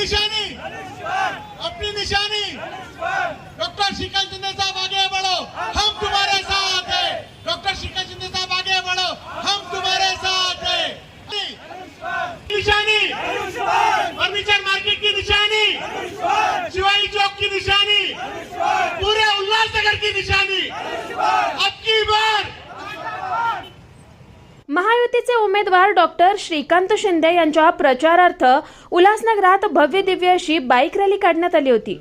निशानी अपनी निशानी! डॉक्टर श्रीकांत शिंदे साहब आगे बढ़ो। हम तुम्हारे साथ हैं। डॉक्टर श्रीकांत शिंदे साहब आगे बढ़ो। हम तुम्हारे साथ हैं। निशानी! फर्नीचर मार्केट की निशानी। शिवाजी चौक की निशानी। पूरे उल्लासनगर की निशानी। अब की बार महायुतीचे उमेदवार डॉक्टर श्रीकांत शिंदे यांच्या प्रचारार्थ उल्हासनगरात भव्य दिव्य अशी बाईक रॅली काढण्यात आली होती.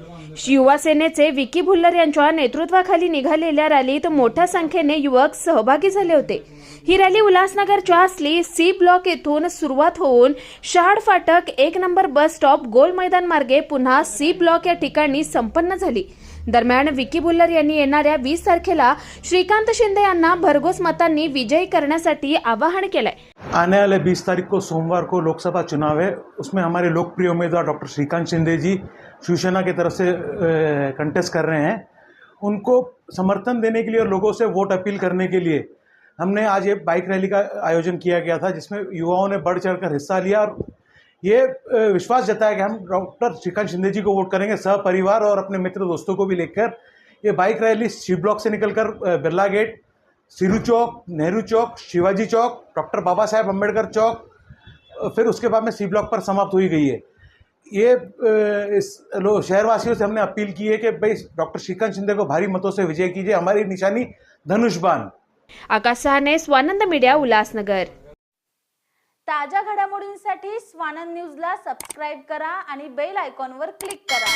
युवासेनेचे विकी भुल्लर यांच्या नेतृत्वाखाली निघालेल्या रॅलीत मोठ्या संख्येने युवक सहभागी झाले होते. ही रॅली उल्हासनगरच्या असली सी ब्लॉक येथून सुरुवात होऊन शहाड फाटक एक नंबर बस स्टॉप गोल मैदान मार्गे पुन्हा सी ब्लॉक या ठिकाणी संपन्न झाली. दरम्यान विकी बुल्लर यांनी येणाऱ्या वीस तारखेला श्रीकांत शिंदे यांना भरघोस मतांनी विजयी करण्यासाठी आवाहन केलंय. आने वाले बीस तारीख को सोमवार को लोकसभा चुनाव है. उसमें हमारे लोकप्रिय उम्मीदवार डॉक्टर श्रीकांत शिंदे जी शिवसेना की तरफ़ से कंटेस्ट कर रहे हैं। उनको समर्थन देने के लिए और लोगों से वोट अपील करने के लिए हमने आज ये बाइक रैली का आयोजन किया गया था, जिसमें युवाओं ने बढ़ चढ़ कर हिस्सा लिया और ये विश्वास जताया कि हम डॉक्टर श्रीकांत शिंदे जी को वोट करेंगे, सहपरिवार और अपने मित्र दोस्तों को भी लेकर। ये बाइक रैली शिव ब्लॉक से निकलकर बिरला गेट सिरू चौक, नेहरू चौक, शिवाजी चौक, डॉक्टर बाबा साहेब अंबेडकर चौक, फिर उसके बाद में सी ब्लॉक पर समाप्त हुई गई है। ये इस लो शहरवासियों से हमने अपील की है कि भाई डॉक्टर श्रीकांत शिंदे को भारी मतों से विजय कीजिए। हमारी निशानी धनुषबान आकाश सहाने स्वानंद मीडिया उल्हासनगर। ताज्या घडामोडींसाठी स्वानंद न्यूजला सबस्क्राईब करा आणि बेल आयकॉनवर क्लिक करा.